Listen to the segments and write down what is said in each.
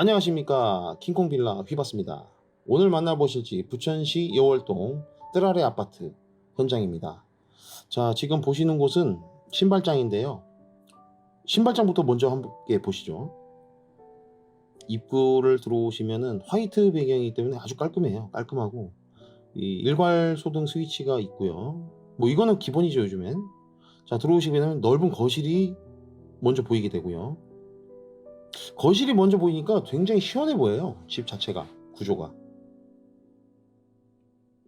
안녕하십니까. 킹콩빌라 휘봤습니다. 오늘 만나보실 집 부천시 여월동 뜨라레 아파트 현장입니다. 자 지금 보시는 곳은 신발장인데요. 신발장부터 먼저 함께 보시죠. 입구를 들어오시면은 화이트 배경이기 때문에 아주 깔끔해요. 깔끔하고. 이 일괄 소등 스위치가 있고요. 뭐 이거는 기본이죠 요즘엔. 자 들어오시면 넓은 거실이 먼저 보이게 되고요 거실이 먼저 보이니까 굉장히 시원해 보여요. 집 자체가 구조가.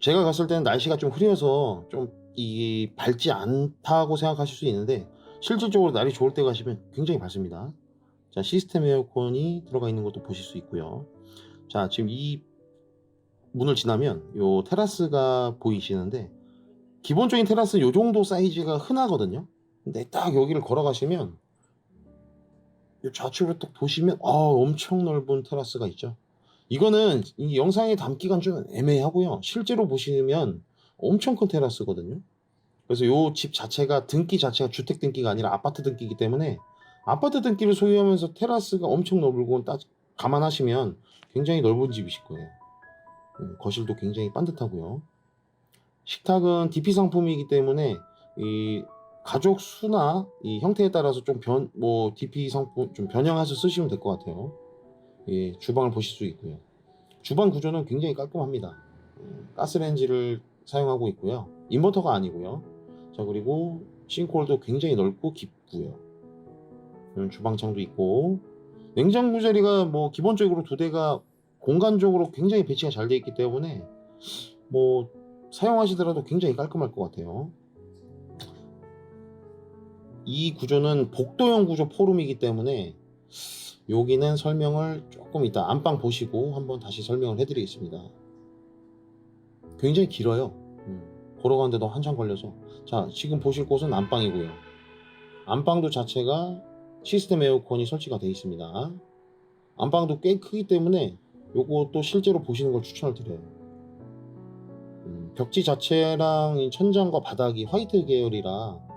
제가 갔을 때는 날씨가 좀 흐려서 좀 이 밝지 않다고 생각하실 수 있는데 실질적으로 날이 좋을 때 가시면 굉장히 밝습니다. 자 시스템 에어컨이 들어가 있는 것도 보실 수 있고요. 자 지금 이 문을 지나면 요 테라스가 보이시는데 기본적인 테라스 요 정도 사이즈가 흔하거든요. 근데 딱 여기를 걸어가시면 이 좌측으로 딱 보시면 아 엄청 넓은 테라스가 있죠. 이거는 이 영상에 담기가 좀 애매하고요. 실제로 보시면 엄청 큰 테라스거든요. 그래서 요집 자체가 등기 자체가 주택 등기가 아니라 아파트 등기이기 때문에 아파트 등기를 소유하면서 테라스가 엄청 넓고 딱 감안하시면 굉장히 넓은 집이실 거예요. 음, 거실도 굉장히 반듯하고요. 식탁은 DP 상품이기 때문에 이 가족 수나 이 형태에 따라서 좀 변, 뭐, DP 상품 좀 변형해서 쓰시면 될 것 같아요. 예, 주방을 보실 수 있고요. 주방 구조는 굉장히 깔끔합니다. 음, 가스레인지를 사용하고 있고요. 인버터가 아니고요. 자, 그리고 싱크홀도 굉장히 넓고 깊고요. 주방창도 있고, 냉장고 자리가 뭐, 기본적으로 두 대가 공간적으로 굉장히 배치가 잘 되어 있기 때문에, 뭐, 사용하시더라도 굉장히 깔끔할 것 같아요. 이 구조는 복도형 구조 포rum이기 때문에 여기는 설명을 조금 이따 안방 보시고 한번 다시 설명을 해드리겠습니다. 굉장히 길어요. 음, 걸어가는데도 한참 걸려서. 자, 지금 보실 곳은 안방이고요. 안방도 자체가 시스템 에어컨이 설치가 되어 있습니다. 안방도 꽤 크기 때문에 요것도 실제로 보시는 걸 추천을 드려요. 음, 벽지 자체랑 이 천장과 바닥이 화이트 계열이라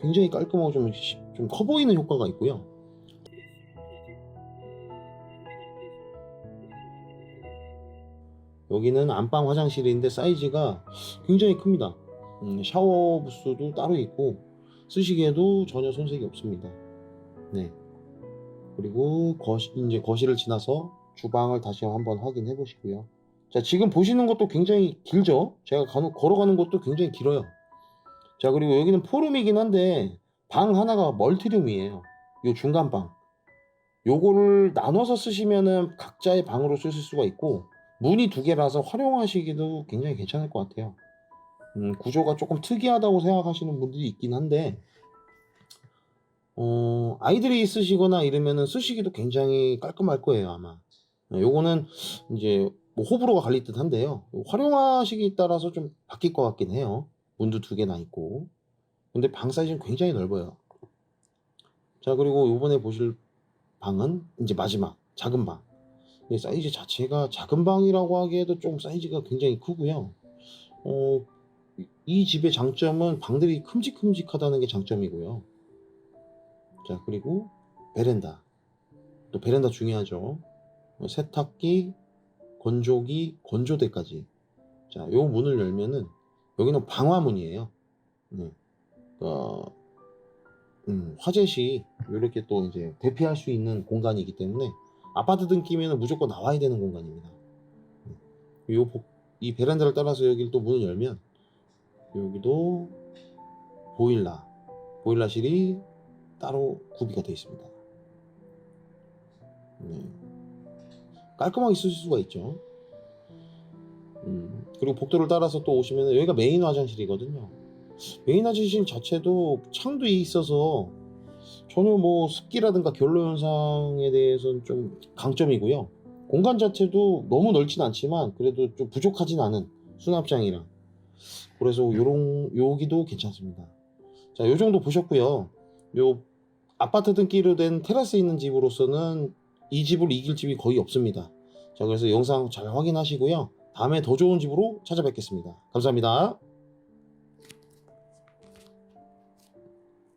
굉장히 깔끔하고 좀, 좀 커 보이는 효과가 있고요. 여기는 안방 화장실인데 사이즈가 굉장히 큽니다. 음, 샤워 부스도 따로 있고 쓰시기에도 전혀 손색이 없습니다. 네. 그리고 거실, 이제 거실을 지나서 주방을 다시 한번 확인해 보시고요. 자, 지금 보시는 것도 굉장히 길죠? 제가 간혹 걸어가는 것도 굉장히 길어요. 자, 그리고 여기는 포룸이긴 한데 방 하나가 멀티룸이에요. 요 중간 방. 요거를 나눠서 쓰시면은 각자의 방으로 쓰실 수가 있고 문이 두 개라서 활용하시기도 굉장히 괜찮을 것 같아요. 음, 구조가 조금 특이하다고 생각하시는 분들이 있긴 한데 어, 아이들이 있으시거나 이러면은 쓰시기도 굉장히 깔끔할 거예요, 아마. 어, 요거는 이제 뭐 호불호가 갈릴 듯 한데요. 활용하시기에 따라서 좀 바뀔 것 같긴 해요. 문도 두 개나 있고. 근데 방 사이즈는 굉장히 넓어요. 자, 그리고 요번에 보실 방은 이제 마지막 작은 방. 근데 사이즈 자체가 작은 방이라고 하기에도 좀 사이즈가 굉장히 크고요. 어, 이- 이 집의 장점은 방들이 큼직큼직하다는 게 장점이고요. 자, 그리고 베란다. 또 베란다 중요하죠. 어, 세탁기, 건조기, 건조대까지. 자, 요 문을 열면은 여기는 방화문이에요. 네. 어, 음, 화재 시 이렇게 또 이제 대피할 수 있는 공간이기 때문에 아파트 등기면 무조건 나와야 되는 공간입니다. 네. 요 복- 이 베란다를 따라서 여기를 또 문을 열면 여기도 보일러, 보일러실이 따로 구비가 되어 있습니다. 네. 깔끔하게 쓰실 수가 있죠. 음, 그리고 복도를 따라서 또 오시면 여기가 메인 화장실이거든요. 메인 화장실 자체도 창도 있어서 전혀 뭐 습기라든가 결로 현상에 대해서는 좀 강점이고요. 공간 자체도 너무 넓진 않지만 그래도 좀 부족하진 않은 수납장이랑 그래서 요런 여기도 괜찮습니다. 자, 요 정도 보셨고요. 요 아파트 등기로 된 테라스 있는 집으로서는 이 집을 이길 집이 거의 없습니다. 자, 그래서 영상 잘 확인하시고요. 다음에 더 좋은 집으로 찾아뵙겠습니다. 감사합니다.